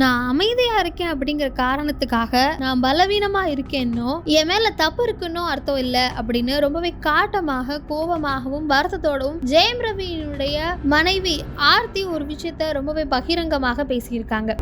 நான் அமைதியா இருக்கேன் அப்படிங்கிற காரணத்துக்காக நான் பலவீனமா இருக்கேன்னோ என் மேல தப்பு இருக்குன்னோ அர்த்தம் இல்லை அப்படின்னு ரொம்பவே காட்டமாக கோபமாகவும் வருத்தத்தோடவும் ஜெயம் ரவியினுடைய மனைவி ஆர்த்தி ஒரு விஷயத்த ரொம்பவே பகிரங்கமாக பேசியிருக்காங்க.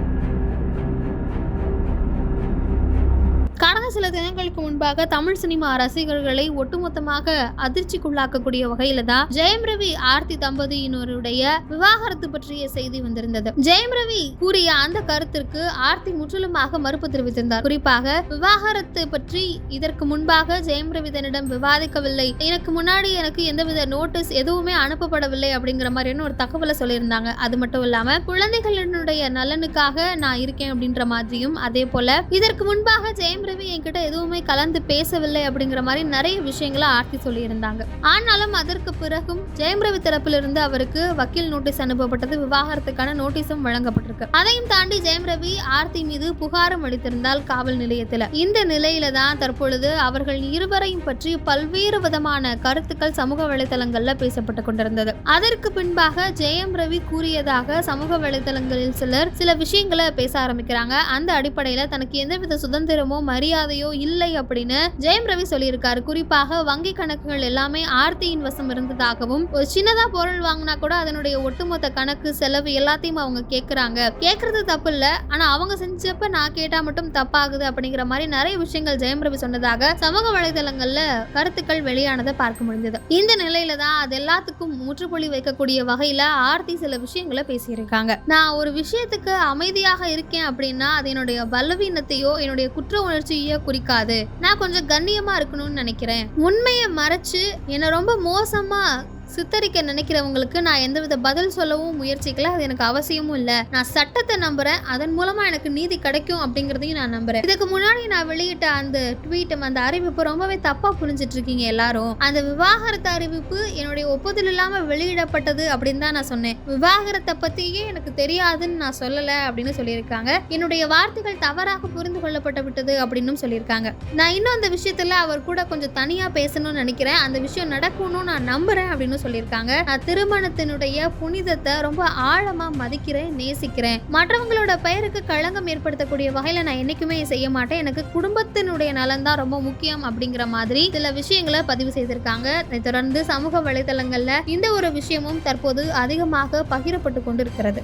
சில தினங்களுக்கு முன்பாக தமிழ் சினிமா ரசிகர்களை ஒட்டுமொத்தமாக அதிர்ச்சிக்குள்ளாக்கக்கூடிய வகையில தான் ஜெயம் ரவி ஆர்த்தி தம்பதியினருடைய விவாகரத்து பற்றிய செய்தி வந்திருந்தது. ஜெயம் ரவி கூறிய அந்த கருத்திற்கு ஆர்த்தி முற்றிலுமாக மறுப்பு தெரிவித்திருந்தார். குறிப்பாக விவாகரத்து பற்றி இதற்கு முன்பாக ஜெயம் ரவி தன்னிடம் விவாதிக்கவில்லை. எனக்கு முன்னாடி எனக்கு எந்தவித நோட்டீஸ் எதுவுமே அனுப்பப்படவில்லை அப்படிங்கிற மாதிரியான ஒரு தகவலை சொல்லியிருந்தாங்க. அது மட்டும் இல்லாம குழந்தைகளினுடைய நலனுக்காக நான் இருக்கேன் அப்படின்ற மாதிரியும் அதே போல இதற்கு முன்பாக ஜெயம் ரவி அவர்கிட்ட எதுவுமே கலந்து பேசவில்லை அப்படிங்கிற மாதிரி நிறைய விஷயங்களை ஆர்த்தி சொல்லியிருந்தாங்க. ஆனாலும் அதற்கு பிறகும் ஜெயம் ரவி தரப்பிலிருந்து அவருக்கு வக்கீல் நோட்டீஸ் அனுப்பப்பட்டது விவாகரத்துக்கான நோட்டீஸும் வழங்கப்பட்டிருக்கு. அதையும் தாண்டி ஜெயம் ரவி ஆர்த்தி மீது புகாரும் அளித்திருந்தால் காவல் நிலையத்தில். இந்த நிலையில தான் தற்பொழுது அவர்கள் இருவரையும் பற்றி பல்வேறு விதமான கருத்துக்கள் சமூக வலைதளங்கள்ல பேசப்பட்டு கொண்டிருந்தது. அதற்கு பின்பாக ஜெயம் ரவி கூறியதாக சமூக வலைதளங்களில் சிலர் சில விஷயங்களை பேச ஆரம்பிக்கிறாங்க. அந்த அடிப்படையில தனக்கு எந்தவித சுதந்திரமோ மரியாதை மரியாதையோ இல்லை அப்படின்னு ஜெயம் ரவி சொல்லியிருக்காரு. குறிப்பாக வங்கி கணக்குகள் எல்லாமே ஆர்த்தியின் வசம் இருந்ததாகவும் ஒரு சின்னதா பொருள் வாங்கினா கூட அதனுடைய ஒட்டுமொத்த கணக்கு செலவு எல்லாத்தையும் அவங்க கேட்கறாங்க கேட்கறது தப்பு இல்ல. ஆனா அவங்க செஞ்சப்ப நான் கேட்டா மட்டும் தப்பாகுது அப்படிங்கிற மாதிரி நிறைய விஷயங்கள் ஜெயம் ரவி சொன்னதாக சமூக வலைதளங்கள்ல கருத்துக்கள் வெளியானதை பார்க்க முடிந்தது இந்த நிலையில தான் அது எல்லாத்துக்கும் முற்றுப்புள்ளி வைக்கக்கூடிய வகையில ஆர்த்தி சில விஷயங்களை பேசியிருக்காங்க. நான் ஒரு விஷயத்துக்கு அமைதியாக இருக்கேன் அப்படின்னா அது என்னுடைய பலவீனத்தையோ என்னுடைய குற்ற உணர்ச்சியோ குறிக்காது. நான் கொஞ்சம் கண்ணியமா இருக்கணும்னு நினைக்கிறேன். உண்மையை மறைச்சு என்னை ரொம்ப மோசமா சித்தரிக்க நினைக்கிறவங்களுக்கு நான் எந்தவித பதில் சொல்லவும் முயற்சிக்கல. அது எனக்கு அவசியமும் இல்லை. நான் சட்டத்தை நம்புறேன். அதன் மூலமா எனக்கு நீதி கிடைக்கும் அப்படிங்கிறதையும் நான் நம்புறேன். இதுக்கு முன்னாடி நான் வெளியிட்ட அந்த ட்வீட்டும் அந்த அறிவிப்பு ரொம்பவே தப்பா புரிஞ்சிட்டு இருக்கீங்க எல்லாரும். அந்த விவாகரத்து அறிவிப்பு என்னுடைய ஒப்புதல் இல்லாம வெளியிடப்பட்டது அப்படின்னு தான் நான் சொன்னேன். விவாகரத்தை பத்தியே எனக்கு தெரியாதுன்னு நான் சொல்லல அப்படின்னு சொல்லியிருக்காங்க. என்னுடைய வார்த்தைகள் தவறாக புரிந்து கொள்ளப்பட்டு விட்டது அப்படின்னும் சொல்லியிருக்காங்க. நான் இன்னும் அந்த விஷயத்துல அவர் கூட கொஞ்சம் தனியா பேசணும்னு நினைக்கிறேன். அந்த விஷயம் நடக்கணும்னு நான் நம்புறேன் அப்படின்னு சொல்லியிருக்காங்க. நான் திருமணத்தினுடைய புனிதத்தை ரொம்ப ஆழமா மதிக்கிறேன் நேசிக்கிறேன். மற்றவங்களோட பெயருக்கு களங்கம் ஏற்படுத்தக்கூடிய வகையில நான் என்னைக்குமே செய்ய மாட்டேன். எனக்கு குடும்பத்தினுடைய நலன் தான் ரொம்ப முக்கியம் அப்படிங்கிற மாதிரி சில விஷயங்களை பதிவு செய்திருக்காங்க. தொடர்ந்து சமூக வலைதளங்கள்ல இந்த ஒரு விஷயமும் தற்போது அதிகமாக பகிரப்பட்டு கொண்டிருக்கிறது.